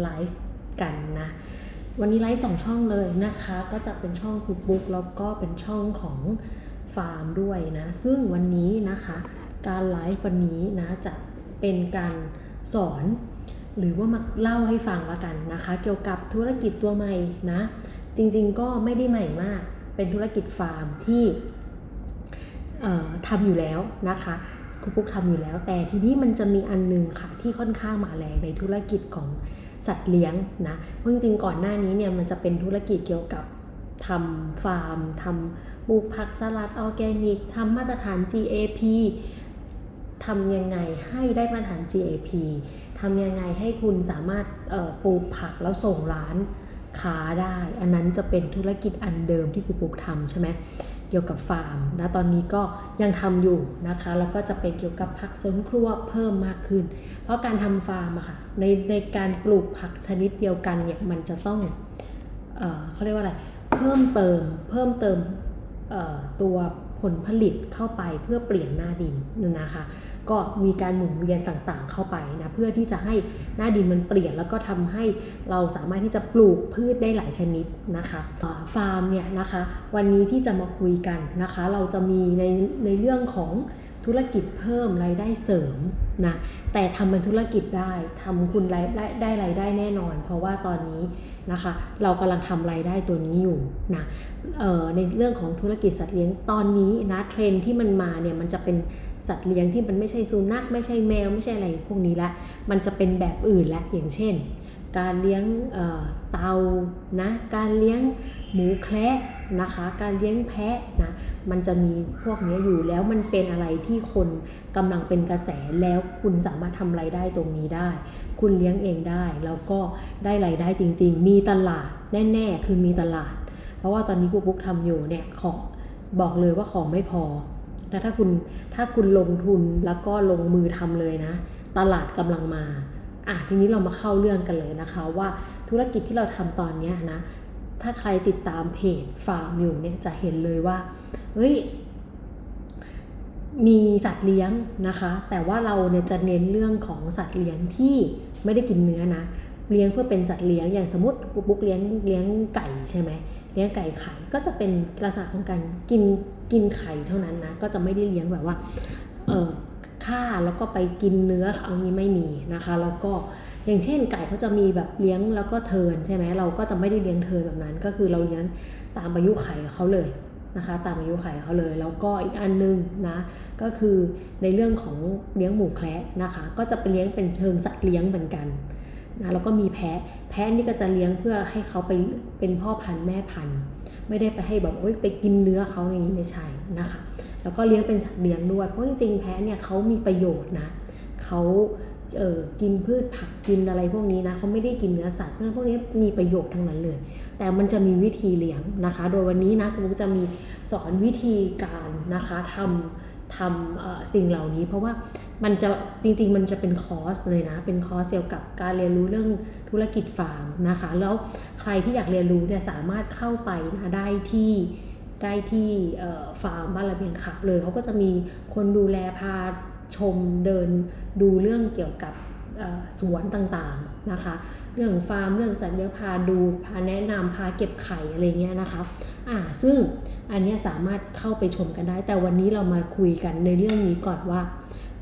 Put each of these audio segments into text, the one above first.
ไลฟ์กันนะ วันนี้ไลฟ์สองช่องเลยนะคะ ก็จะเป็นช่องคุกบุ๊กแล้วก็เป็นช่องของฟาร์มด้วยนะ ซึ่งวันนี้นะคะ การไลฟ์วันนี้นะจะเป็นการสอนหรือว่ามาเล่าให้ฟังละกันนะคะ เกี่ยวกับธุรกิจตัวใหม่นะ จริงๆก็ไม่ได้ใหม่มาก เป็นธุรกิจฟาร์มที่ทำอยู่แล้วนะคะครูปุ๊กทำอยู่แล้ว แต่ทีนี้มันจะมีอันนึงค่ะที่ค่อนข้างมาแรงในธุรกิจของ สัตว์เลี้ยงนะเพราะจริงๆก่อนหน้านี้เนี่ยมันจะเป็นธุรกิจเกี่ยวกับทำฟาร์มทำปลูกผักสลัดออร์แกนิกทำมาตรฐาน GAP ทำยังไงให้ได้มาตรฐาน GAP ทำยังไงให้คุณสามารถปลูกผักแล้วส่งร้านค้าได้ อันนั้นจะเป็นธุรกิจอันเดิมที่ครูปุ๊กทำใช่ไหม เกี่ยวกับฟาร์มนะตอนนี้ก็ยังทำอยู่นะคะแล้วก็จะเป็นเกี่ยวกับผักสวนครัวเพิ่มมากขึ้น เพราะการทำฟาร์มอะค่ะในในการปลูกผักชนิดเดียวกันเนี่ยมันจะต้องเออเขาเรียกว่าอะไรเพิ่มเติมเพิ่มเติมตัวผลผลิตเข้าไปเพื่อเปลี่ยนหน้าดินนะคะ ก็มีการหมุนเวียนต่างๆ เข้าไปนะเพื่อที่จะให้หน้าดินมันเปลี่ยน แล้วก็ทำให้เราสามารถที่จะปลูกพืชได้หลายชนิดนะคะฟาร์มเนี่ยนะคะวันนี้ที่จะมาคุยกันนะคะ เราจะมีในในเรื่องของธุรกิจเพิ่มรายได้เสริมนะแต่ทำเป็นธุรกิจได้ทำคุณรายได้ได้รายได้แน่นอน เพราะว่าตอนนี้นะคะ เรากำลังทำรายได้ตัวนี้อยู่นะในเรื่องของธุรกิจสัตว์เลี้ยงตอนนี้นะเทรนที่มันมาเนี่ยมันจะเป็น สัตว์เลี้ยงที่มันไม่ใช่สุนัขไม่ใช่แมวไม่ใช่อะไรพวกนี้ละ มันจะเป็นแบบอื่นละอย่างเช่น การเลี้ยงเอ่อเตานะการเลี้ยงหมูแคระนะคะ การเลี้ยงแพะนะมันจะมีพวกนี้อยู่แล้วมันเป็นอะไรที่คนกำลังเป็นกระแสแล้วคุณสามารถทำไรายได้ตรงนี้ได้ คุณเลี้ยงเองได้แล้วก็ได้ไรายได้จริง ๆ มีตลาดแน่ๆ คือมีตลาด เพราะว่าตอนนี้ครูปุ๊กทำอยู่เนี่ยขอบอกเลยว่าของไม่พอ แต่ถ้าคุณถ้าคุณลงทุนแล้วก็ลงมือทำเลยนะ ตลาดกำลังมาอะทีนี้เรามาเข้าเรื่องกันเลยนะคะว่าธุรกิจที่เราทำตอนนี้นะ ถ้าใครติดตามเพจฟาร์มอยู่เนี่ยจะเห็นเลยว่าเฮ้ยมีสัตว์เลี้ยงนะคะ แต่ว่าเราเนี่ยจะเน้นเรื่องของสัตว์เลี้ยงที่ไม่ได้กินเนื้อนะ เลี้ยงเพื่อเป็นสัตว์เลี้ยงอย่างสมมติปุ๊กเลี้ยงเลี้ยงไก่ใช่ไหม เลี้ยงไก่ไข่ก็จะเป็นลักษณะของการกินกินไข่เท่านั้นนะก็จะไม่ได้เลี้ยงแบบว่าเออฆ่าแล้วก็ไปกินเนื้อเอางี้ไม่มีนะคะแล้วก็อย่างเช่นไก่เขาจะมีแบบเลี้ยงแล้วก็เทินใช่ไหมเราก็จะไม่ได้เลี้ยงเทินแบบนั้น ก็คือเราเลี้ยงตามอายุไข่เขาเลยนะคะตามอายุไขเขาเลย แล้วก็อีกอันนึงนะก็คือในเรื่องของเลี้ยงหมูแคระนะคะ ก็จะเป็นเลี้ยงเป็นเชิงสัตว์เลี้ยงเหมือนกัน นะแล้วก็มีแพะ แพะนี่ก็จะเลี้ยงเพื่อให้เขาไปเป็นพ่อพันธุ์แม่พันธุ์ ไม่ได้ไปให้แบบโอ๊ยไปกินเนื้อเขาอย่างนี้ไม่ใช่นะคะ แล้วก็เลี้ยงเป็นสัตว์เลี้ยงด้วย เพราะจริงๆแพะเนี่ยเขามีประโยชน์นะเขาเออกินพืชผักกินอะไรพวกนี้นะเขาไม่ได้กินเนื้อสัตว์เพราะฉะนั้นพวกนี้มีประโยชน์ทั้งนั้นเลย แต่มันจะมีวิธีเลี้ยงนะคะ โดยวันนี้นะคุณจะมีสอนวิธีการนะคะทำ ทำสิ่งเหล่านี้ เพราะว่ามันจะจริงๆมันจะเป็นคอร์สเลยนะ เป็นคอร์สเกี่ยวกับการเรียนรู้เรื่องธุรกิจฟาร์มนะคะ แล้วใครที่อยากเรียนรู้เนี่ยสามารถเข้าไปนะได้ที่ได้ที่ฟาร์มบ้านระเบียงขาเลยเขาก็จะมีคนดูแลพาชมเดินดูเรื่องเกี่ยวกับ สวนต่างๆนะคะ เรื่องฟาร์มเรื่องสัตว์เลี้ยงพาดูพาแนะนำพาเก็บไข่อะไรเงี้ยนะคะอ่าซึ่งอันนี้สามารถเข้าไปชมกันได้ แต่วันนี้เรามาคุยกันในเรื่องนี้ก่อนว่า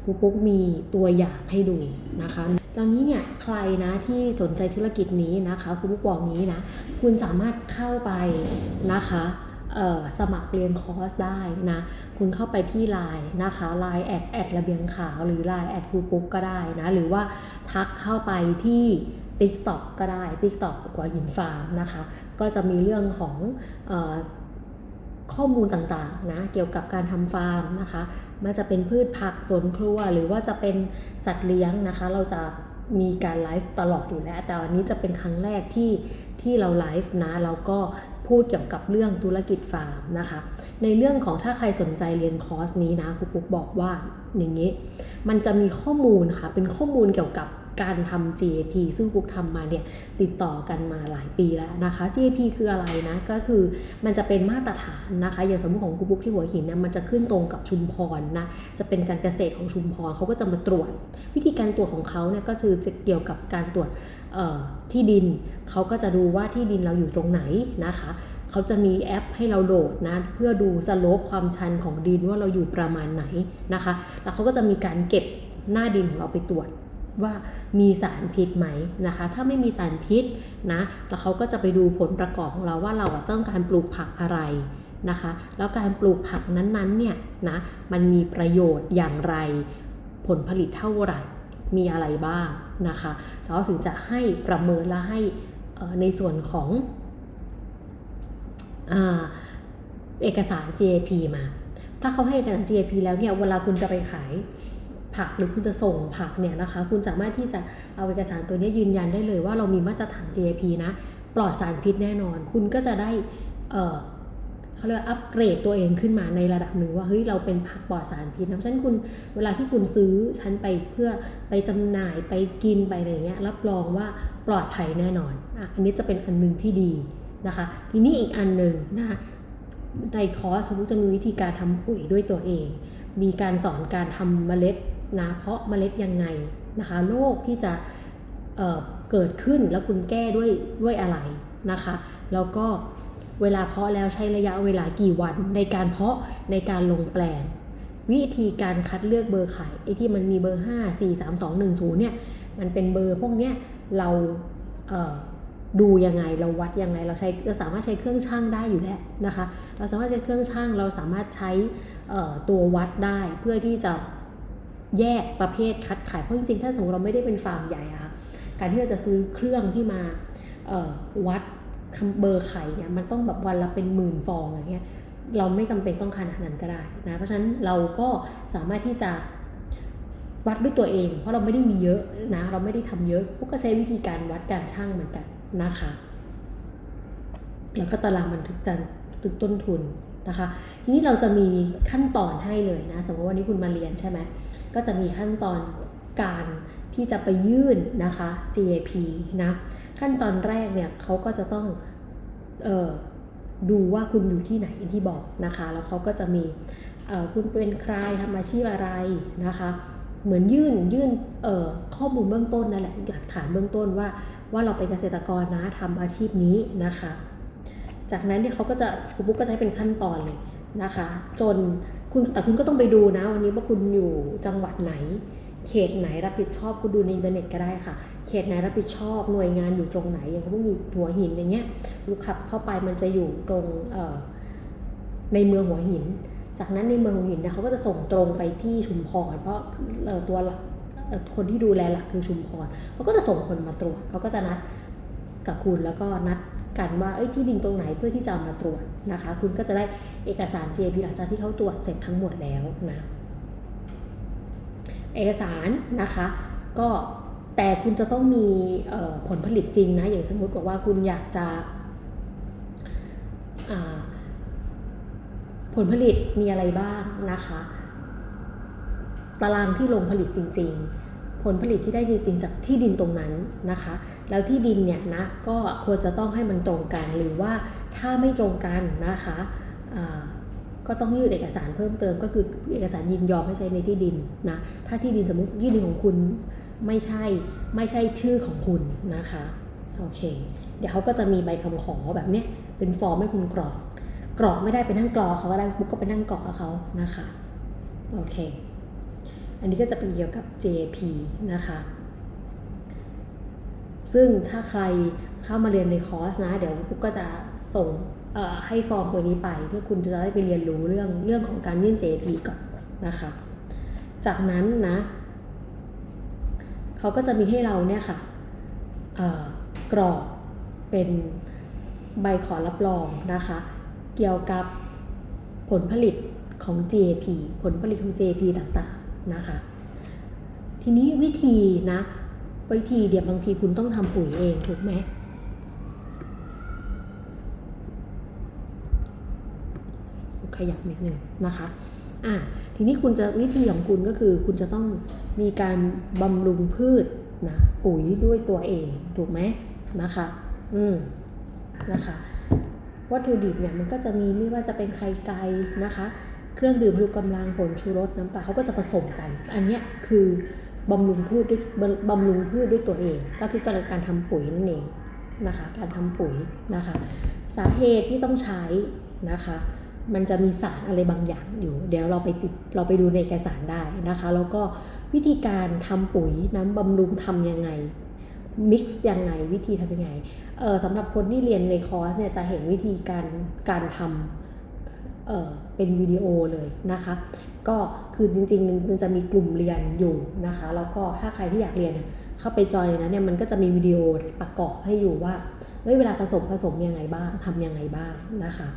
ครูปุ๊กมีตัวอย่างให้ดูนะคะ ตอนนี้เนี่ยใครนะที่สนใจธุรกิจนี้นะคะครูปุ๊กบอกนี้นะ คุณสามารถเข้าไปนะคะ สมัครเรียนคอร์สได้นะ คุณเข้าไปที่ Line นะคะ Line แอดแอดระเบียงขาวหรือ Line แอดครูปุ๊กก็ได้นะ หรือว่าทักเข้าไปที่ TikTok ก็ได้ TikTok กว่าหินฟาร์มนะคะ ก็จะมีเรื่องของออข้อมูลต่างๆนะเกี่ยวกับการทำฟาร์มนะคะมันจะเป็นพืชผักสวนครัวหรือว่าจะเป็นสัตว์เลี้ยงนะคะ เราจะ มีการไลฟ์ตลอดอยู่แล้ว แต่วันนี้จะเป็นครั้งแรกที่ที่เราไลฟ์นะแล้วก็พูดเกี่ยวกับเรื่องธุรกิจฟาร์มนะคะ ในเรื่องของถ้าใครสนใจเรียนคอร์สนี้นะครูปุ๊กบอกว่าอย่างนี้ มันจะมีข้อมูลค่ะเป็นข้อมูลเกี่ยวกับ การทำ GAP ซึ่งกุ๊กทำมาเนี่ยติดต่อกันมาหลายปีแล้วนะคะ GAP คืออะไรนะ ก็คือมันจะเป็นมาตรฐานนะคะ อย่างสมมติของกุ๊กบุ๊กที่หัวหินเนี่ยมันจะขึ้นตรงกับชุมพรนะ จะเป็นการเกษตรของชุมพรเขาก็จะมาตรวจ วิธีการตรวจของเขาเนี่ยก็คือจะเกี่ยวกับการตรวจที่ดิน เขาก็จะดูว่าที่ดินเราอยู่ตรงไหนนะคะเขาจะมีแอปให้เราโหลดนะเพื่อดูสโลปความชันของดินว่าเราอยู่ประมาณไหนนะคะ แล้วเขาก็จะมีการเก็บหน้าดินของเราไปตรวจ ว่ามีสารพิษไหมนะคะ ถ้าไม่มีสารพิษนะแล้วเขาก็จะไปดูผลประกอบของเราว่าเราต้องการปลูกผักอะไรนะคะ แล้วการปลูกผักนั้นๆเนี่ยนะมันมีประโยชน์อย่างไร ผลผลิตเท่าไหร่มีอะไรบ้างนะคะแล้วถึงจะให้ประเมินและให้ในส่วนของอเอกสาร GAP มา ถ้าเขาให้เอกสาร GAP แล้วเนี่ยเวลาคุณจะไปขาย ผักหรือคุณจะส่งผักเนี่ยนะคะ คุณสามารถที่จะเอาเอกสารตัวนี้ยืนยันได้เลยว่าเรามีมาตรฐาน GAP นะปลอดสารพิษแน่นอน คุณก็จะได้เขาเรียกว่าอัปเกรดตัวเองขึ้นมาในระดับหนึ่งว่าเฮ้ยเราเป็นผักปลอดสารพิษนะฉะนั้นคุณเวลาที่คุณซื้อชั้นไปเพื่อไปจำหน่ายไปกินไปอะไรเงี้ยรับรองว่าปลอดภัยแน่นอนอะอันนี้จะเป็นอันหนึงที่ดีนะคะ ทีนี้อีกอันหนึ่งนะในคอร์สสมมติจะมีวิธีการทำปุ๋ยด้วยตัวเอง มีการสอนการทำเมล็ด นะเพาะเมล็ดยังไงนะคะโรคที่จะเเกิดขึ้นแล้วคุณแก้ด้วยด้วยอะไรนะคะแล้วก็เวลาเพาะแล้วใช้ระยะเวลากี่วันในการเพาะในการลงแปลง วิธีการคัดเลือกเบอร์ไข่ไอ้ที่มันมีเบอร์ 5 4 3 2 1 0เนี่ยมันเป็นเบอร์พวกเนี้ยเราเดูยังไงเราวัดยังไงเราใช้เราสามารถใช้เครื่องช่างได้อยู่แล้วนะคะ เราสามารถใช้เครื่องช่างเราสามารถใช้ตัววัดได้เพื่อที่จะ แยกประเภทคัดขายเพราะจริงๆ ถ้าสมมติเราไม่ได้เป็นฟาร์มใหญ่อะค่ะการที่เราจะซื้อเครื่องที่มาวัดเบอร์ไข่เนี่ยมันต้องแบบวันละเป็นหมื่นฟองอย่างเงี้ยเราไม่จำเป็นต้องขนาดนั้นก็ได้นะเพราะฉะนั้นเราก็สามารถที่จะวัดด้วยตัวเอง เพราะเราไม่ได้มีเยอะนะเราไม่ได้ทำเยอะพวกก็ใช้วิธีการวัดการช่างเหมือนกันนะคะ แล้วก็ตารางบันทึกการตึกต้นทุนนะคะ ทีนี้เราจะมีขั้นตอนให้เลยนะสมมติวันนี้คุณมาเรียนใช่ไหม ก็จะมีขั้นตอนการที่จะไปยื่นนะคะ GAP นะขั้นตอนแรกเนี่ยเขาก็จะต้องออดูว่าคุณอยู่ที่ไหนที่บอกนะคะ แล้วเขาก็จะมีคุณเป็นใครทำอาชีพอะไรนะคะ เหมือนยื่นยื่นข้อมูลเบื้องต้นนั่นแหละหลักฐานเบื้องต้นว่าว่าเราเป็นเกษตรกรนะทำอาชีพนี้นะคะ จากนั้นเนี่ยเขาก็จะครูปุ๊กก็ใช้เป็นขั้นตอนเลยนะคะ จน คุณแต่คุณก็ต้องไปดูนะ วันนี้ว่าคุณอยู่จังหวัดไหน เขตไหนรับผิดชอบคุณดูในอินเทอร์เน็ตก็ได้ค่ะ เขตไหนรับผิดชอบหน่วยงานอยู่ตรงไหน อย่างพวกอยู่หัวหินอย่างเงี้ยลูกขับเข้าไปมันจะอยู่ตรงเออในเมืองหัวหิน จากนั้นในเมืองหัวหินเนี่ยเขาก็จะส่งตรงไปที่ชุมพรเพราะเออตัวหลักคนที่ดูแลหลักคือชุมพรเขาก็จะส่งคนมาตรวจเขาก็จะนัดกับคุณแล้วก็นัด กันว่าเอ้ยที่ดินตรงไหนเพื่อที่จะมาตรวจนะคะ คุณก็จะได้เอกสาร JP หลังจากที่เขาตรวจเสร็จทั้งหมดแล้วนะเอกสารนะคะก็แต่คุณจะต้องมีผลผลิตจริงนะอย่างสมมติบอกว่าคุณอยากจะผลผลิตมีอะไรบ้างนะคะ ตารางที่ลงผลิตจริง ๆ ผลผลิตที่ได้จริงๆจากที่ดินตรงนั้นนะคะ แล้วที่ดินเนี่ยนะก็ควรจะต้องให้มันตรงกันหรือว่าถ้าไม่ตรงกันนะคะก็ต้องยื่นเอกสารเพิ่มเติมก็คือเอกสารยินยอมให้ใช้ในที่ดินนะถ้าที่ดินสมมติที่ดินของคุณไม่ใช่ไม่ใช่ชื่อของคุณนะคะโอเคเดี๋ยวเขาก็จะมีใบคำขอแบบเนี้ยเป็นฟอร์มให้คุณกรอก กรอกไม่ได้ไปนั่งกรอกเขาก็ได้ปุ๊บก็ไปนั่งกรอกกับเขานะคะโอเค อันนี้ก็จะเป็นเกี่ยวกับ JP นะคะ ซึ่งถ้าใครเข้ามาเรียนในคอร์สนะ เดี๋ยวปุ๊กก็จะส่งให้ฟอร์มตัวนี้ไป เพื่อคุณจะได้ไปเรียนรู้เรื่องเรื่องของการยื่น JP ก่อนนะคะ จากนั้นนะเขาก็จะมีให้เราเนี่ยค่ะกรอกเป็นใบขอรับรองนะคะ เกี่ยวกับผลผลิตของ GAP ผลผลิตของ GAP ต่างๆนะคะ ทีนี้วิธีนะ วิธีเดี๋ยวบางทีคุณต้องทำปุ๋ยเองถูกไหมขยับนิดหนึ่งนะคะอะทีนี้คุณจะวิธีของคุณก็คือคุณจะต้องมีการบำรุงพืชนะปุ๋ยด้วยตัวเองถูกไหมนะคะอืมนะคะวัตถุดิบเนี่ยมันก็จะมีไม่ว่าจะเป็นไข่ไก่นะคะ เครื่องดื่มชูกำลังผลชูรสน้ำปลาเขาก็จะผสมกัน อันเนี้ยคือ บำรุงพืชด้วยบำรุงพืชด้วยตัวเอง ก็คือการการทำปุ๋ยนั่นเองนะคะ การทำปุ๋ยนะคะ สาเหตุที่ต้องใช้นะคะ มันจะมีสารอะไรบางอย่างอยู่ เดี๋ยวเราไปติดเราไปดูในเอกสารได้นะคะ แล้วก็วิธีการทำปุ๋ยน้ำบำรุงทำยังไงมิกซ์ยังไงวิธีทำยังไงเออสำหรับคนที่เรียนในคอร์สเนี่ยจะเห็นวิธีการการทำ เเป็นวิดีโอเลยนะคะ ก็คือจริงๆมันจะมีกลุ่มเรียนอยู่นะคะ แล้วก็ถ้าใครที่อยากเรียนเข้าไปจอยนะเนี่ยมันก็จะมีวิดีโอประกอบให้อยู่ว่าเฮ้ยเวลาผสมผสมยังไงบ้างทำยังไงบ้างนะคะ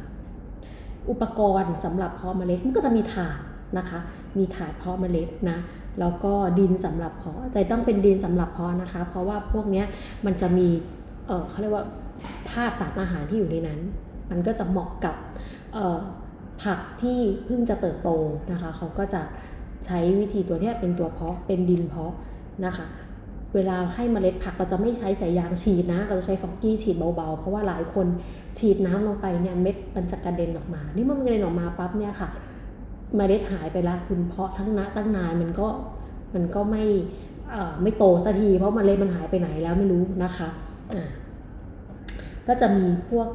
อุปกรณ์สำหรับเพาะเมล็ดมันก็จะมีถาดนะคะ มีถาดเพาะเมล็ดนะแล้วก็ดินสำหรับเพาะแต่ต้องเป็นดินสำหรับเพาะนะคะ เพราะว่าพวกเนี้ยมันจะมีเออเขาเรียกว่าธาตุสารอาหารที่อยู่ในนั้น มันก็จะเหมาะกับเออ ผักที่เพิ่งจะเติบโตนะคะเขาก็จะใช้วิธีตัวเนี้ยเป็นตัวเพาะเป็นดินเพาะนะคะเวลาให้เมล็ดผักเราจะไม่ใช้สายยางฉีดนะ เราจะใช้ฟอกกี้ฉีดเบาๆ เพราะว่าหลายคนฉีดน้ำลงไปเนี่ยเม็ดมันจะกระเด็นออกมา นี่เมื่อมันกระเด็นออกมาปั๊บเนี่ยค่ะเมล็ดหายไปละคุณเพาะทั้งนะตั้งนานมันก็มันก็ไม่ไม่โตสักทีเพราะเมล็ดมันหายไปไหนแล้วไม่รู้นะคะอ่าก็จะมีพวก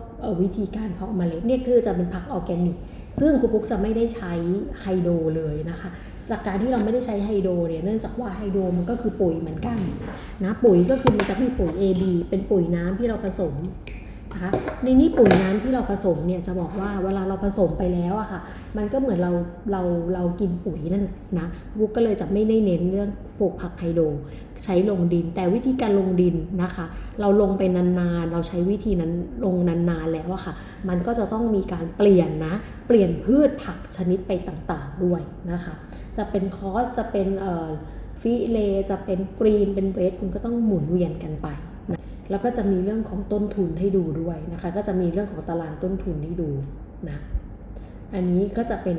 วิธีการเพาะเมล็ดเนี่ยคือจะเป็นผักออร์แกนิก ซึ่งครูปุ๊กจะไม่ได้ใช้ไฮโดรเลยนะคะหลักการที่เราไม่ได้ใช้ไฮโดรเนี่ยเนื่องจากว่าไฮโดรมันก็คือปุ๋ยเหมือนกันนะปุ๋ยก็คือมันจะมีปุ๋ย AB เป็นปุ๋ยน้ำที่เราผสม นะคะ ในนี้ปุ๋ยน้ำที่เราผสมเนี่ยจะบอกว่าเวลาเราผสมไปแล้วอะค่ะ มันก็เหมือนเราเราเรากินปุ๋ยนั่นนะบุ๊กก็เลยจะไม่ได้เน้นเรื่องปลูกผักไฮโดรใช้ลงดิน แต่วิธีการลงดินนะคะ เราลงไปนานๆ เราใช้วิธีนั้นลงนานๆแล้วอะค่ะ มันก็จะต้องมีการเปลี่ยนนะ เปลี่ยนพืชผักชนิดไปต่างๆด้วยนะคะ จะเป็นคอสจะเป็นเอ่อฟิเลจะเป็นกรีนเป็นเบรดคุณก็ต้องหมุนเวียนกันไป แล้วก็จะมีเรื่องของต้นทุนให้ดูด้วยนะคะ ก็จะมีเรื่องของตารางต้นทุนให้ดูนะ อันนี้ก็จะเป็น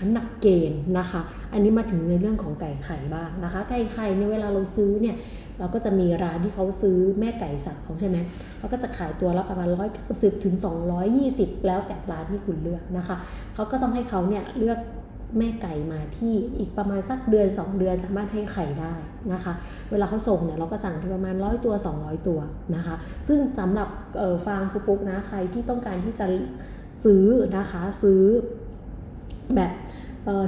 น้ำหนักเกณฑ์นะคะ อันนี้มาถึงในเรื่องของไก่ไข่บ้างนะคะ ไก่ไข่เนี่ยเวลาเราซื้อเนี่ย เราก็จะมีร้านที่เขาซื้อแม่ไก่สับเขาใช่ไหมเขาก็จะขายตัวละประมาณร้อยสิบถึงสองร้อยยี่สิบแล้วแต่ร้านที่คุณเลือกนะคะ เขาก็ต้องให้เขาเนี่ยเลือก แม่ไก่มาที่อีกประมาณสักเดือน 2 เดือนสามารถให้ไข่ได้นะคะ เวลาเขาส่งเนี่ยเราก็สั่งที่ประมาณร้อยตัว 200 ตัวนะคะ ซึ่งสำหรับฟางพุกปุ๊กนะใครที่ต้องการที่จะซื้อนะคะซื้อแบบ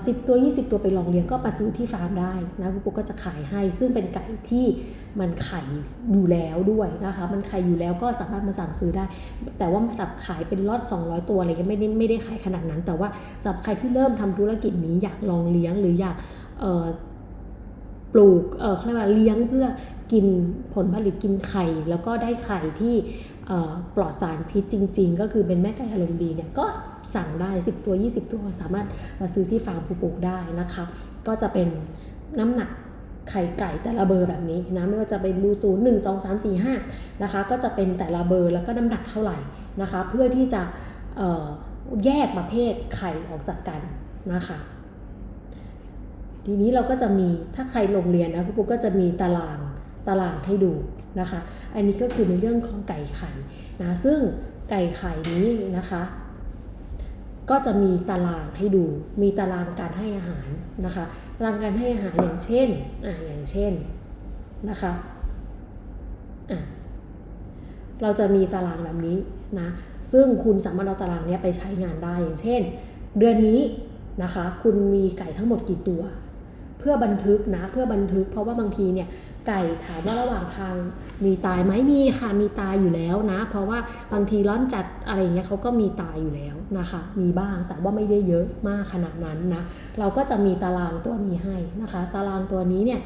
สิบตัว 20 ตัวไปลองเลี้ยงก็มาซื้อที่ฟาร์มได้นะปุ๊กปุ๊กก็จะขายให้ ซึ่งเป็นไก่ที่มันไข่อยู่แล้วด้วยนะคะ มันไข่อยู่แล้วก็สามารถมาสั่งซื้อได้ แต่ว่าจับขายเป็นล็อต200 ตัวอะไรเงี้ยไม่ได้ไม่ได้ขายขนาดนั้น แต่ว่าสำหรับใครที่เริ่มทำธุรกิจนี้อยากลองเลี้ยงหรืออยากปลูกเออเขาเรียกว่าเลี้ยงเพื่อกินผลผลิตกินไข่ แล้วก็ได้ไข่ที่ ปลอดสารพิษจริง ๆ ก็คือเป็นแม่ไก่อารมณ์ดีเนี่ยก็สั่งได้ 10 ตัว 20 ตัวสามารถมาซื้อที่ฟาร์มผู้ปลูกได้นะคะ ก็จะเป็นน้ำหนักไข่ไก่แต่ละเบอร์แบบนี้นะไม่ว่าจะเป็นบูศูนย์หนึ่งสองสามสี่ห้านะคะก็จะเป็นแต่ละเบอร์แล้วก็น้ำหนักเท่าไหร่นะคะ เพื่อที่จะแยกประเภทไข่ออกจากกันนะคะทีนี้เราก็จะมีถ้าใครลงเรียนนะคุณปุ๊กก็จะมีตาราง ตารางให้ดูนะคะ อันนี้ก็คือในเรื่องของไก่ไข่นะซึ่งไก่ไข่นี้นะคะ ก็จะมีตารางให้ดู มีตารางการให้อาหารนะคะตารางการให้อาหารอย่างเช่นอะอย่างเช่นนะคะอะเราจะมีตารางแบบนี้นะซึ่งคุณสามารถเอาตารางนี้ไปใช้งานได้อย่างเช่น เดือนนี้นะคะ คุณมีไก่ทั้งหมดกี่ตัว เพื่อบันทึกนะเพื่อบันทึกเพราะว่าบางทีเนี่ย ไก่ถามว่าระหว่างทางมีตายไหมมีค่ะมีตายอยู่แล้วนะ เพราะว่าบางทีร้อนจัดอะไรอย่างเงี้ยเขาก็มีตายอยู่แล้วนะคะ มีบ้างแต่ว่าไม่ได้เยอะมากขนาดนั้นนะเราก็จะมีตารางตัวนี้ให้นะคะ ตารางตัวนี้เนี่ย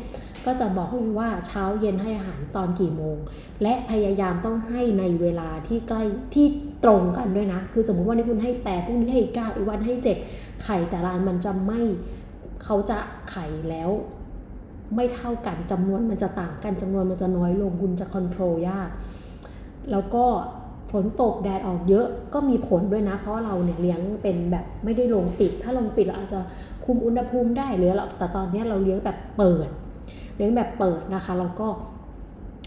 ก็จะบอกเลยว่าเช้าเย็นให้อาหารตอนกี่โมง และพยายามต้องให้ในเวลาที่ใกล้ที่ตรงกันด้วยนะ คือสมมุติว่านี่คุณให้แปดพรุ่งนี้ให้เก้าอีกวันให้เจ็ดไข่แต่ละอันมันจะไม่เขาจะไข่แล้ว ไม่เท่ากันจำนวนมันจะต่างกันจำนวนมันจะน้อยลงคุณจะคอนโทรลยากแล้วก็ฝนตกแดดออกเยอะก็มีผลด้วยนะ เพราะเราเนี่ยเลี้ยงเป็นแบบไม่ได้ลงปิด ถ้าลงปิดเราอาจจะคุมอุณหภูมิได้หรือเราแต่ตอนนี้เราเลี้ยงแบบเปิด เลี้ยงแบบเปิดนะคะแล้วก็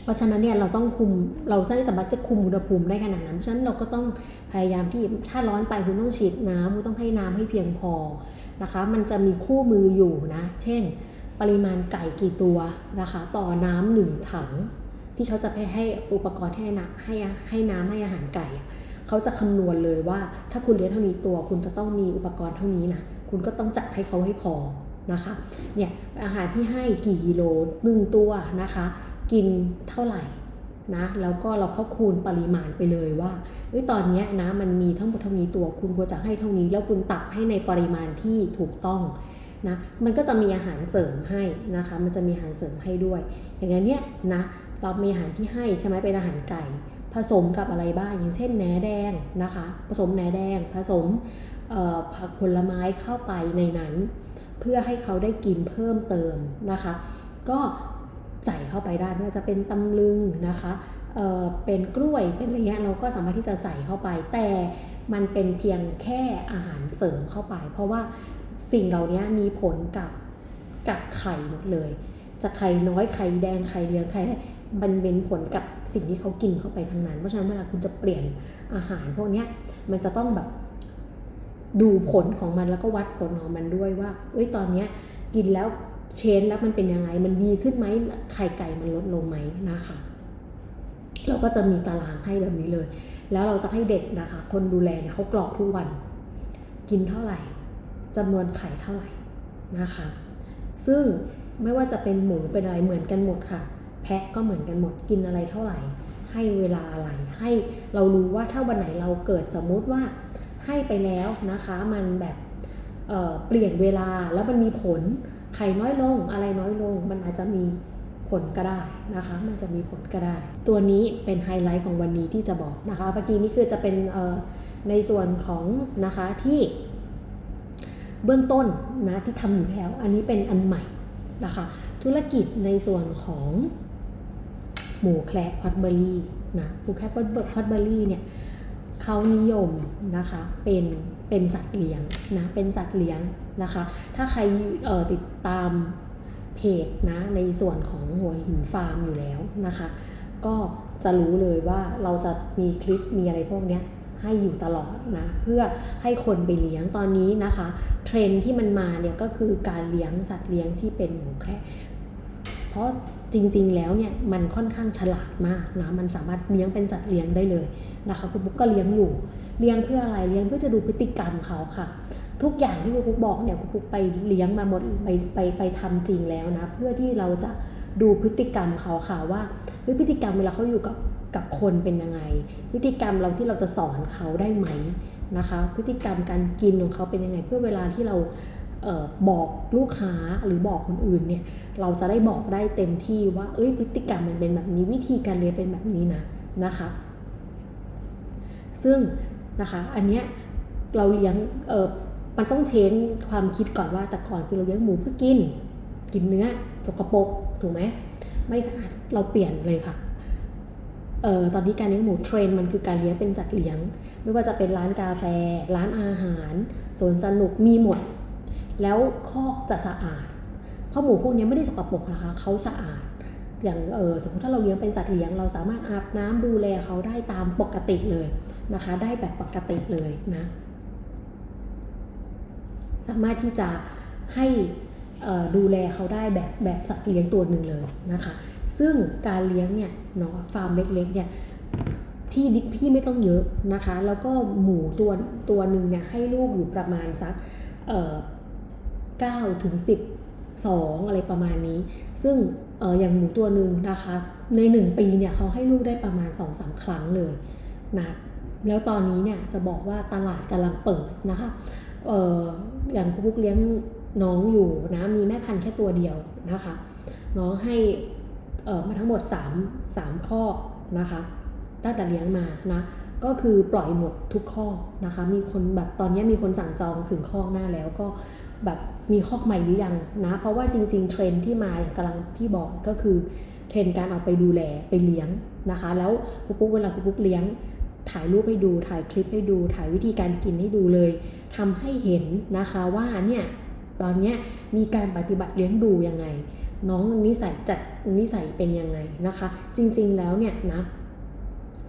เพราะฉะนั้นเนี่ยเราต้องคุมเราไม่สามารถจะคุมอุณหภูมิได้ขนาดนั้นเพราะฉะนั้นเราก็ต้องพยายามที่ถ้าร้อนไปคุณต้องฉีดน้ำคุณต้องให้น้ำให้เพียงพอนะคะ มันจะมีคู่มืออยู่นะ เช่น ปริมาณไก่กี่ตัวนะคะต่อน้ำหนึ่งถัง ที่เขาจะไปให้อุปกรณ์ให้น้ำให้ให้น้ำให้อาหารไก่เขาจะคำนวณเลยว่า ถ้าคุณเลี้ยงเท่านี้ตัว คุณจะต้องมีอุปกรณ์เท่านี้นะคุณก็ต้องจัดให้เขาให้พอนะคะเนี่ยอาหารที่ให้กี่กิโลหนึ่งตัวนะคะ กินเท่าไหร่นะแล้วก็เราก็คูณปริมาณไปเลยว่าเอ้ยตอนนี้นะมันมีทั้งหมดเท่านี้ตัวคุณควรจะให้เท่านี้ แล้วคุณตักให้ในปริมาณที่ถูกต้อง นะ มันก็จะมีอาหารเสริมให้นะคะ มันจะมีอาหารเสริมให้ด้วย อย่างนี้นเนี่ยนะเรามีอาหารที่ให้ใช่ไหมเป็นอาหารไก่ ผสมกับอะไรบ้างอย่างเช่นแหนแดงนะคะ ผสมแหนแดง ผสมผักผลไม้เข้าไปในนั้น เพื่อให้เขาได้กินเพิ่มเติมนะคะ ก็ใส่เข้าไปได้ไม่ว่าจะเป็นตำลึงนะคะเเป็นกล้วยเป็นอะไรเงี้ยเราก็สามารถที่จะใส่เข้าไป แต่มันเป็นเพียงแค่อาหารเสริมเข้าไป เพราะว่า สิ่งเหล่านี้มีผลกับกับไข่หมดเลย จะไข่น้อยไข่แดงไข่เหลืองไข่มันเป็นผลกับสิ่งที่เขากินเข้าไปทั้งนั้น เพราะฉะนั้นเวลาคุณจะเปลี่ยนอาหารพวกนี้มันจะต้องแบบดูผลของมันแล้วก็วัดผลของมันด้วยว่า เอ้ยตอนเนี้ยกินแล้วเชนแล้วมันเป็นยังไง มันดีขึ้นไหมไข่ไก่มันลดลงไหมนะคะ เราก็จะมีตารางให้แบบนี้เลย แล้วเราจะให้เด็กนะคะ คนดูแลเนี่ยเขากรอกทุกวัน กินเท่าไหร่ จำนวนไข่เท่าไหร่นะคะ ซึ่งไม่ว่าจะเป็นหมูเป็นอะไรเหมือนกันหมดค่ะ แพะก็เหมือนกันหมดกินอะไรเท่าไหร่ ให้เวลาอะไรให้เรารู้ว่าถ้าวันไหนเราเกิดสมมุติว่าให้ไปแล้วนะคะ มันแบบเเปลี่ยนเวลาแล้วมันมีผลไข่น้อยลงอะไรน้อยลง มันอาจจะมีผลก็ได้นะคะ มันจะมีผลก็ได้ ตัวนี้เป็นไฮไลท์ของวันนี้ที่จะบอกนะคะเมื่อกี้นี้คือจะเป็นในส่วนของนะคะที่ เบื้องต้นนะที่ทำอยู่แล้ว อันนี้เป็นอันใหม่นะคะ ธุรกิจในส่วนของหมูแคระพอตเบอรี่นะหมูแคระพอตเบอรี่เนี่ยเขานิยมนะคะเป็นเป็นสัตว์เลี้ยงนะเป็นสัตว์เลี้ยงนะคะ ถ้าใครติดตามเพจนะในส่วนของหัวหินฟาร์มอยู่แล้วนะคะ ก็จะรู้เลยว่าเราจะมีคลิปมีอะไรพวกเนี้ย ให้อยู่ตลอดนะเพื่อให้คนไปเลี้ยงตอนนี้นะคะ เทรนที่มันมาเนี่ยก็คือการเลี้ยงสัตว์เลี้ยงที่เป็นหมูแคระเพราะจริงๆแล้วเนี่ยมันค่อนข้างฉลาดมากนะมันสามารถเลี้ยงเป็นสัตว์เลี้ยงได้เลยนะคะคุณปุ๊กก็เลี้ยงอยู่ เลี้ยงเพื่ออะไรเลี้ยงเพื่อจะดูพฤติกรรมเขาค่ะ ทุกอย่างที่คุณปุ๊กบอกเนี่ยคุณปุ๊กไปเลี้ยงมาหมดไปไปไปทำจริงแล้วนะเพื่อที่เราจะดูพฤติกรรมเขาค่ะว่าพฤติกรรมเวลาเขาอยู่กับ กับคนเป็นยังไง พฤติกรรมเราที่เราจะสอนเขาได้ไหมนะคะ พฤติกรรมการกินของเขาเป็นยังไง เพื่อเวลาที่เราเออบอกลูกค้าหรือบอกคนอื่นเนี่ยเราจะได้บอกได้เต็มที่ว่าเอ้ยพฤติกรรมมันเป็นแบบนี้วิธีการเลี้ยงเป็นแบบนี้นะนะคะ ซึ่งนะคะอันเนี้ยเราเลี้ยงเออมันต้องเชนความคิดก่อนว่าแต่ก่อนคือเราเลี้ยงหมูเพื่อกิน กินเนื้อสกปรกถูกไหมไม่สะอาดเราเปลี่ยนเลยค่ะ เออตอนนี้การเลี้ยงหมูเทรนมันคือการเลี้ยงเป็นสัตว์เลี้ยง ไม่ว่าจะเป็นร้านกาแฟ ร้านอาหารสวนสนุกมีหมด แล้วคอกจะสะอาด เพราะหมูพวกนี้ไม่ได้สกปรกนะคะเขาสะอาด อย่างเออสมมติถ้าเราเลี้ยงเป็นสัตว์เลี้ยง เราสามารถอาบน้ำดูแลเขาได้ตามปกติเลยนะคะ ได้แบบปกติเลยนะ สามารถที่จะให้ดูแลเขาได้แบบแบบสัตว์เลี้ยงตัวหนึ่งเลยนะคะ ซึ่งการเลี้ยงเนี่ยเนาะฟาร์มเล็กๆเนี่ยที่พี่ไม่ต้องเยอะนะคะ แล้วก็หมูตัวตัวหนึ่งเนี่ยให้ลูกอยู่ประมาณสักเก้าถึงสิบสองอะไรประมาณนี้ ซึ่งออย่างหมูตัวหนึ่งนะคะ ในหนึ่งปีเนี่ยเขาให้ลูกได้ประมาณ2องสาครั้งเลยนะแล้วตอนนี้เนี่ยจะบอกว่าตลาดกำลังเปิดนะคะอออย่างคุณพุกเลี้ยงน้องอยู่นะมีแม่พันธุ์แค่ตัวเดียวนะคะ น้องให้ เออมาทั้งหมด 3 3ข้อนะคะตั้งแต่เลี้ยงมานะก็คือปล่อยหมดทุกข้อนะคะ มีคนแบบตอนนี้มีคนสั่งจองถึงข้อหน้าแล้วก็แบบมีข้อใหม่หรือยังนะ เพราะว่าจริง ๆ เทรนที่มาอย่างกำลังพี่บอกก็คือเทรนการเอาไปดูแลไปเลี้ยงนะคะ แล้วปุ๊กปุ๊กเวลาปุ๊กปุ๊กเลี้ยง ถ่ายรูปให้ดูถ่ายคลิปให้ดู ถ่ายวิธีการกินให้ดูเลยทำให้เห็นนะคะว่าเนี่ยตอนนี้มีการปฏิบัติเลี้ยงดูยังไง น้องนิสัยจัดนิสัยเป็นยังไงนะคะ จริงๆแล้วเนี่ยนะ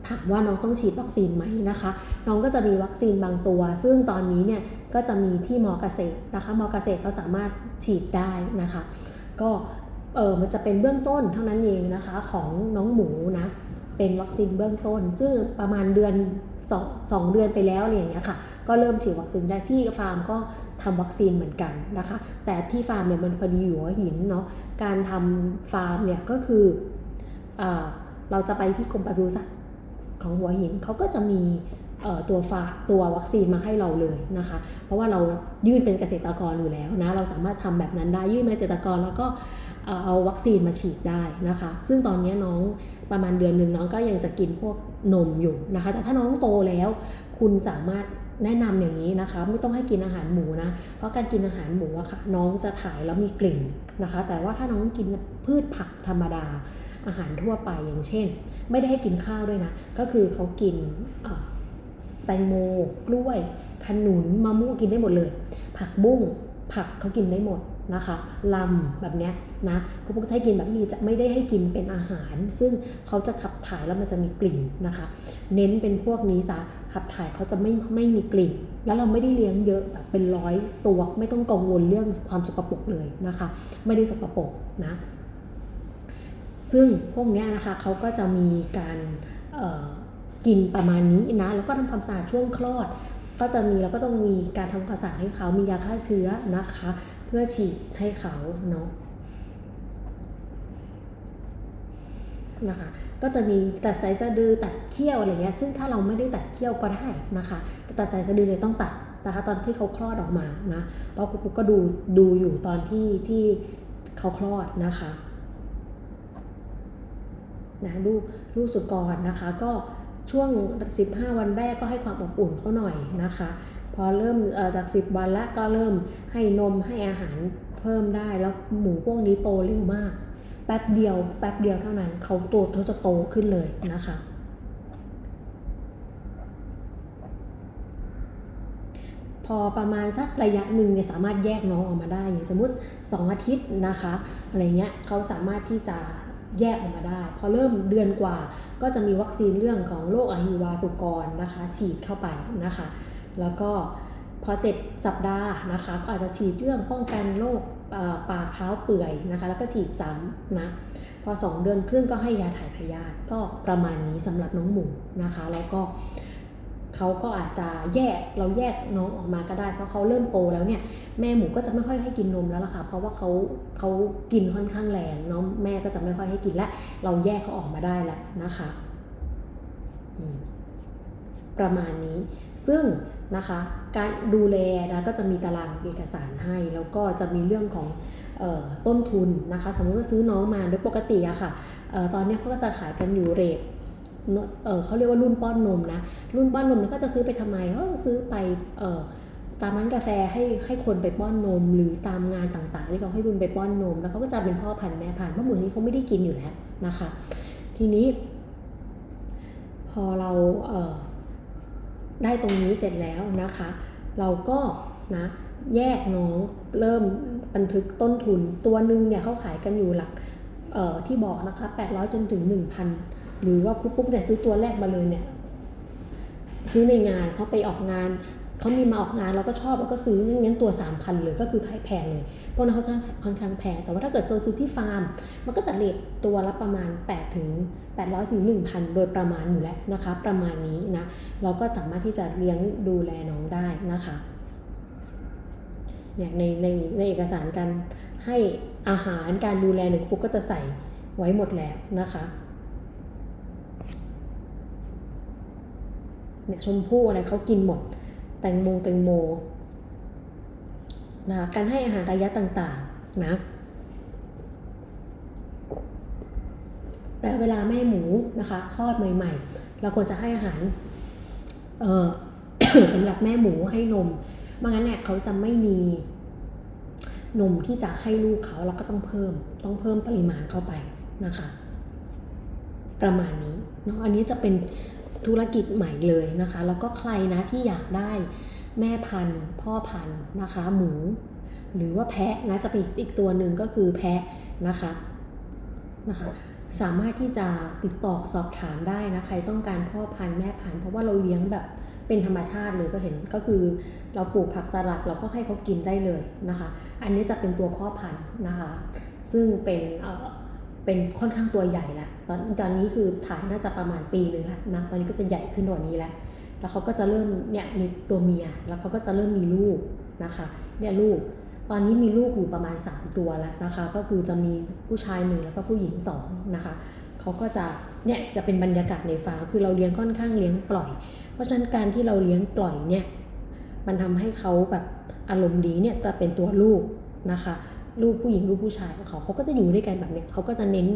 ถามว่าน้องต้องฉีดวัคซีนไหมนะคะ น้องก็จะมีวัคซีนบางตัว ซึ่งตอนนี้เนี่ยก็จะมีที่มอเกษตรนะคะมอเกษตรเขาสามารถฉีดได้นะคะ ก็เออมันจะเป็นเบื้องต้นเท่านั้นเองนะคะของน้องหมูนะเป็นวัคซีนเบื้องต้น ซึ่งประมาณเดือนสองสองเดือนไปแล้วอะไรอย่างเงี้ยค่ะ ก็เริ่มฉีดวัคซีนได้ที่ฟาร์มก็ ทำวัคซีนเหมือนกันนะคะ แต่ที่ฟาร์มเนี่ยมันพอดีอยู่หัวหินเนาะการทำฟาร์มเนี่ยก็คืออเราจะไปที่กรมปศุสัตว์ของหัวหินเขาก็จะมีตัวฟาตัววัคซีนมาให้เราเลยนะคะ เพราะว่าเรายื่นเป็นเกษตรกรอยู่แล้วนะเราสามารถทำแบบนั้นได้ยื่นเป็นเกษตรกรแล้วก็เอาวัคซีนมาฉีดได้นะคะ ซึ่งตอนนี้น้องประมาณเดือนหนึ่งน้องก็ยังจะกินพวกนมอยู่นะคะ แต่ถ้าน้องโตแล้ว คุณสามารถ แนะนำอย่างนี้นะคะ ไม่ต้องให้กินอาหารหมูนะ เพราะการกินอาหารหมูอะค่ะน้องจะถ่ายแล้วมีกลิ่นนะคะ แต่ว่าถ้าน้องกินพืชผักธรรมดาอาหารทั่วไปอย่างเช่น ไม่ได้ให้กินข้าวด้วยนะ ก็คือเขากินแตงโมกล้วยขนุนมะม่วงกินได้หมดเลย ผักบุ้งผักเขากินได้หมดนะคะลำแบบเนี้ยนะคุณพวกให้กินแบบนี้จะไม่ได้ให้กินเป็นอาหาร ซึ่งเขาจะขับถ่ายแล้วมันจะมีกลิ่นนะคะ เน้นเป็นพวกนี้ซะ ขับถ่ายเขาจะไม่ไม่มีกลิ่น แล้วเราไม่ได้เลี้ยงเยอะแบบเป็นร้อยตัวไม่ต้องกังวลเรื่องความสกปรกเลยนะคะ ไม่ได้สกปรกนะซึ่งพวกนี้นะคะเขาก็จะมีการกินประมาณนี้นะแล้วก็ทำความสะอาดช่วงคลอด ก็จะมีแล้วก็ต้องมีการทำความสะอาดให้เขามียาฆ่าเชื้อนะคะ เพื่อฉีดให้เขาเนาะนะคะ ก็จะมีตัดสายสะดือตัดเขี้ยวอะไรเงี้ยซึ่งถ้าเราไม่ได้ตัดเขี้ยวก็ได้นะคะแต่ตัดสายสะดือเลยต้องตัดนะคะตอนที่เขาคลอดออกมานะเพราะปุ๊กก็ดูดูอยู่ตอนที่ที่เขาคลอดนะคะนะลูกลูกสุกรนะคะก็ช่วง 15 วันแรกก็ให้ความอบอุ่นเขาหน่อยนะคะ พอเริ่มจาก 10 วันแล้วก็เริ่มให้นมให้อาหารเพิ่มได้แล้วหมูพวกนี้โตเร็วมาก แป๊บเดียว แป๊บเดียวเท่านั้น เขาโตเขาจะโตขึ้นเลยนะคะ พอประมาณสักระยะหนึ่งเนี่ยสามารถแยกน้องออกมาได้อย่างสมมติ 2 อาทิตย์นะคะอะไรเงี้ยเขาสามารถที่จะแยกออกมาได้ พอเริ่มเดือนกว่าก็จะมีวัคซีนเรื่องของโรคอะฮิวาสุกรนะคะ ฉีดเข้าไปนะคะ แล้วก็พอ 7 สัปดาห์นะคะ ก็อาจจะฉีดเรื่องป้องกันโรค ปากเท้าเปื่อยนะคะแล้วก็ฉีดซ้ำนะพอ 2 เดือนครึ่งก็ให้ยาถ่ายพยาธิก็ประมาณนี้สำหรับน้องหมูนะคะแล้วก็เขาก็อาจจะแยกเราแยกน้องออกมาก็ได้ เพราะเขาเริ่มโตแล้วเนี่ยแม่หมูก็จะไม่ค่อยให้กินนมแล้วล่ะค่ะเพราะว่าเขาเขากินค่อนข้างแรงน้องแม่ก็จะไม่ค่อยให้กินและเราแยกเขาออกมาได้แล้วนะคะประมาณนี้ ซึ่ง นะคะ การดูแลนะก็จะมีตารางเอกสารให้ แล้วก็จะมีเรื่องของออต้นทุนนะคะ สมมติว่าซื้อน้องมาโดยปกติอะค่ะตอนนี้เขาก็จะขายกันอยู่เรทเเขาเรียกว่ารุ่นป้อนนมนะ รุ่นป้อนนมนี่ยก็จะซื้อไปทำไมเขาซื้อไปออตามร้านกาแฟให้ให้คนไปป้อนนม หรือตามงานต่างๆที่เขาให้รุ่นไปป้อนนม แล้วเขาก็จะเป็นพ่อพันธุ์แม่พันธุ์เพราะหมูนี้เขาไม่ได้กินอยู่แล้วนะคะ ทีนี้ พอเราเได้ตรงนี้เสร็จแล้วนะคะ เราก็นะแยกน้องเริ่มบันทึกต้นทุนตัวหนึ่งเนี่ยเขาขายกันอยู่หลักเอ่อที่บอกนะคะ 800 จนถึง 1,000 หรือว่าคุกปุ๊กเนี่ยซื้อตัวแรกมาเลยเนี่ยซื้อในงานเขาไปออกงาน เขามีมาออกงานเราก็ชอบเราก็ซื้องั้นตัว 3,000เลยก็คือขายแพงเลยเพราะนั้นเขาจะค่อนข้างแพงแต่ว่าถ้าเกิดโซซื้อที่ฟาร์ม มันก็จะเลทตัวละประมาณ8ถึง800ถึง1,000 โดยประมาณอยู่แล้วนะคะ ประมาณนี้นะเราก็สามารถที่จะเลี้ยงดูแลน้องได้นะคะเนี่ยในในในเอกสารการให้อาหารการดูแลหนึ่งปุ๊กก็จะใส่ไว้หมดแล้วนะคะเนี่ยชมพู่อะไรเขากินหมด แตงโมแตงโมนะคะการให้อาหารระยะต่างๆนะแต่เวลาแม่หมูนะคะคลอดใหม่ ๆ เราควรจะให้อาหารเออสำหรับแม่หมูให้นมไม่งั้นเนี่ยเขาจะไม่มีนมที่จะให้ลูกเขาแล้วก็ต้องเพิ่มต้องเพิ่มปริมาณเข้าไปนะคะ ประมาณนี้เนาะอันนี้จะเป็น ธุรกิจใหม่เลยนะคะ แล้วก็ใครนะที่อยากได้แม่พันธุ์ พ่อพันธุ์นะคะ หมู หรือว่าแพะนะจะเป็นอีกตัวหนึ่งก็คือแพะนะคะนะคะ สามารถที่จะติดต่อสอบถามได้นะใครต้องการพ่อพันธุ์แม่พันธุ์เพราะว่าเราเลี้ยงแบบเป็นธรรมชาติเลยก็เห็นก็คือเราปลูกผักสลัดเราก็ให้เขากินได้เลยนะคะ อันนี้จะเป็นตัวพ่อพันธุ์นะคะ ซึ่งเป็น เป็นค่อนข้างตัวใหญ่ละตอนตอนนี้คือถ่ายน่าจะประมาณปีหนึ่งแล้วนะตอนนี้ก็จะใหญ่ขึ้นกว่านี้แล้วแล้วเขาก็จะเริ่มเนี่ยมีตัวเมียแล้วเขาก็จะเริ่มมีลูกนะคะเนี่ยลูกตอนนี้มีลูกอยู่ประมาณ 3 ตัวแล้วนะคะ ก็คือจะมีผู้ชายหนึ่งแล้วก็ผู้หญิงสองนะคะเขาก็จะเนี่ยจะเป็นบรรยากาศในฟาร์มคือเราเลี้ยงค่อนข้างเลี้ยงปล่อย เพราะฉะนั้นการที่เราเลี้ยงปล่อยเนี่ยมันทำให้เขาแบบอารมณ์ดีเนี่ยจะเป็นตัวลูกนะคะ ลูกผู้หญิงลูกผู้ชายของเขาเขาก็จะอยู่ด้วยกันแบบเนี้ยเขาก็จะเน้น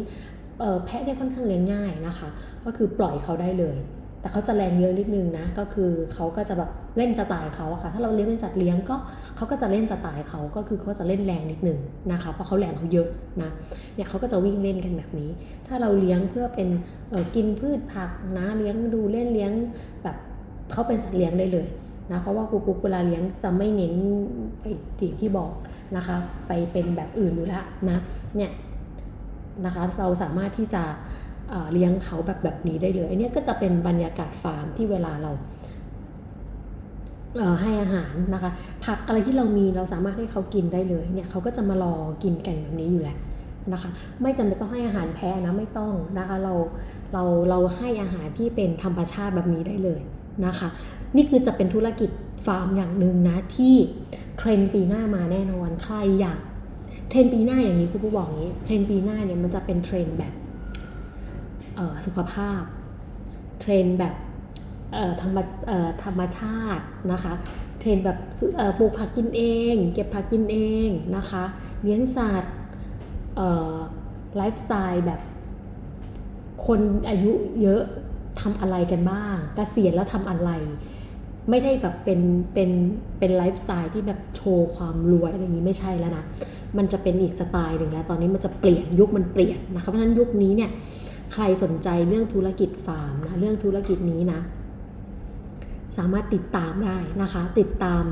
แพะได้ค่อนข้างเลี้ยงง่ายนะคะ ก็คือปล่อยเขาได้เลย แต่เขาจะแรงเยอะนิดนึงนะ ก็คือเขาก็จะแบบเล่นสไตล์เขาอะค่ะ ถ้าเราเลี้ยงเป็นสัตว์เลี้ยงก็เขาก็จะเล่นสไตล์เขาก็คือเขาจะเล่นแรงนิดนึงนะคะ เพราะเขาแรงเขาเยอะนะ เนี่ยเขาก็จะวิ่งเล่นกันแบบนี้ ถ้าเราเลี้ยงเพื่อเป็นกินพืชผักนะ เลี้ยงดูเล่นเลี้ยงแบบเขาเป็นสัตว์เลี้ยงได้เลย นะเพราะว่าครูปุ๊กเวลาเลี้ยงจะไม่เน้นไปสิ่งที่บอกนะคะ ไปเป็นแบบอื่นอยู่แล้วนะเนี่ยนะคะเราสามารถที่จะเเลี้ยงเขาแบบแบบนี้ได้เลยอันนี้ก็จะเป็นบรรยากาศฟาร์มที่เวลาเราเให้อาหารนะคะ ผักอะไรที่เรามีเราสามารถให้เขากินได้เลยเนี่ยเขาก็จะมารอกินกันแบบนี้อยู่แล้วนะคะ ไม่จำเป็นต้องให้อาหารแพ้นะไม่ต้องนะคะเราเราเราให้อาหารที่เป็นธรรมชาติแบบนี้ได้เลยนะคะ นี่คือจะเป็นธุรกิจฟาร์มอย่างหนึ่งนะที่เทรนปีหน้ามาแน่นอนใครอยากเทรนปีหน้าอย่างนี้ครูผู้บอกอย่างนี้เทรนปีหน้าเนี่ยมันจะเป็นเทรนแบบสุขภาพ เทรนแบบธรรมธรรมชาตินะคะ เทรนแบบปลูกผักกินเอง เก็บผักกินเองนะคะเลี้ยงสัตว์ไลฟ์สไตล์แบบคนอายุเยอะทำอะไรกันบ้างกเกษียณแล้วทำอะไร ไม่ได้แบบเป็นเป็นเป็นไลฟ์สไตล์ที่แบบโชว์ความรวยอะไรอย่างนี้ไม่ใช่แล้วนะมันจะเป็นอีกสไตล์หนึ่งแล้ว ตอนนี้มันจะเปลี่ยนยุคมันเปลี่ยนนะคะเพราะฉะนั้นยุคนี้เนี่ยใครสนใจเรื่องธุรกิจฟาร์มนะเรื่องธุรกิจนี้นะ สามารถติดตามได้นะคะ ติดตาม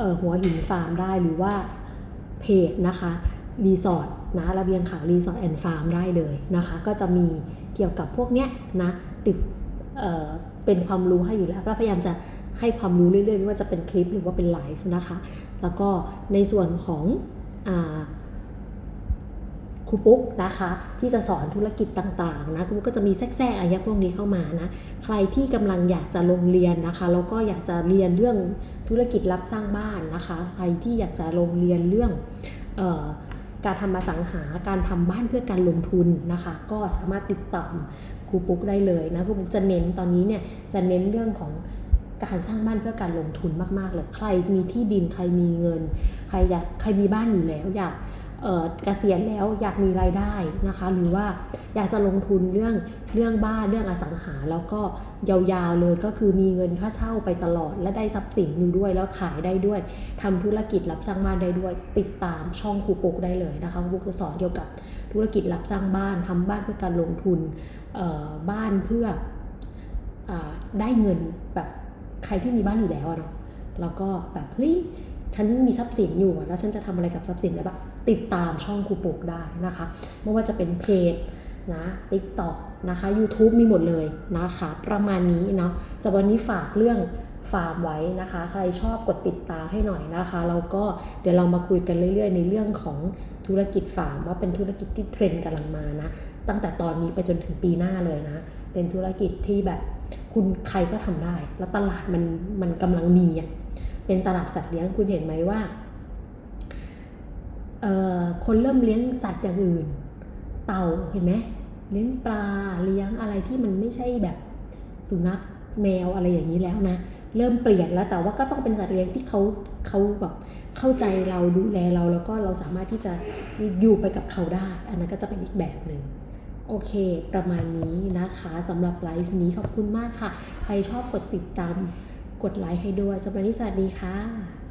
ออหัวหินฟาร์มได้หรือว่าเพจนะคะรีสอร์ทนะระเบียงขาวรีสอร์ทแอนด์ฟาร์มได้เลยนะคะ ก็จะมีเกี่ยวกับพวกเนี้ยนะติดเเป็นความรู้ให้อยู่แล้วเราพยายามจะ ให้ความรู้เรื่อยๆ ไม่ว่าจะเป็นคลิปหรือว่าเป็นไลฟ์นะคะ แล้วก็ในส่วนของอครูปุ๊กนะคะ ที่จะสอนธุรกิจต่างๆนะครูปุ๊กก็จะมีแทรกๆอะไรพวกนี้เข้ามานะ ใครที่กำลังอยากจะลงเรียนนะคะแล้วก็อยากจะเรียนเรื่องธุรกิจรับสร้างบ้านนะคะ ใครที่อยากจะลงเรียนเรื่องออการทำอสังหาการทำบ้านเพื่อการลงทุนนะคะ ก็สามารถติดตามครูปุ๊กได้เลยนะครูปุ๊กจะเน้นตอนนี้เนี่ยจะเน้นเรื่องของ การสร้างบ้านเพื่อการลงทุนมากๆเลยใครมีที่ดินใครมีเงิน ใครอยากใครมีบ้านอยู่แล้วอยากเกษียณแล้วอยากมีรายได้นะคะ หรือว่าอยากจะลงทุนเรื่องเรื่องบ้านเรื่องอสังหา แล้วก็ยาวๆเลยก็คือมีเงินค่าเช่าไปตลอด และได้ทรัพย์สินอยู่ด้วยแล้วขายได้ด้วยทำธุรกิจรับสร้างบ้านได้ด้วย ติดตามช่องครูปุกได้เลยนะคะครูปุกจะสอนเกี่ยวกับธุรกิจรับสร้างบ้านทำบ้านเพื่อการลงทุนบ้านเพื่ออได้เงินแบบ ใครที่มีบ้านอยู่แล้วอะเนาะแล้วก็แบบเฮ้ยฉันมีทรัพย์สินอยู่แล้วฉันจะทำอะไรกับทรัพย์สินได้บ้างติดตามช่องครูปุกได้นะคะ ไม่ว่าจะเป็นเพจนะ TikTok นะคะ YouTube มีหมดเลยนะคะ ประมาณนี้เนาะสำหรับวันนี้ฝากเรื่องฟาร์มไว้นะคะ ใครชอบกดติดตามให้หน่อยนะคะ แล้วก็เดี๋ยวเรามาคุยกันเรื่อยๆ ในเรื่องของธุรกิจฟาร์มว่าเป็นธุรกิจที่เทรนด์กำลังมานะ ตั้งแต่ตอนนี้ไปจนถึงปีหน้าเลยนะ เป็นธุรกิจที่แบบ คุณใครก็ทำได้ แล้วตลาดมันมันกำลังมีอะเป็นตลาดสัตว์เลี้ยงคุณเห็นไหมว่าเอ่อคนเริ่มเลี้ยงสัตว์อย่างอื่น เต่าเห็นไหมเลี้ยงปลาเลี้ยงอะไรที่มันไม่ใช่แบบสุนัขแมวอะไรอย่างนี้แล้วนะเริ่มเปลี่ยนแล้วแต่ว่าก็ต้องเป็นสัตว์เลี้ยงที่เขาเขาแบบเข้าใจเราดูแลเราแล้วก็เราสามารถที่จะอยู่ไปกับเขาได้ อันนั้นก็จะเป็นอีกแบบหนึ่ง โอเค ประมาณนี้นะคะสำหรับไลฟ์นี้ขอบคุณมากค่ะ ใครชอบกดติดตาม กดไลค์ให้ด้วยสำหรับวันนี้สวัสดีค่ะ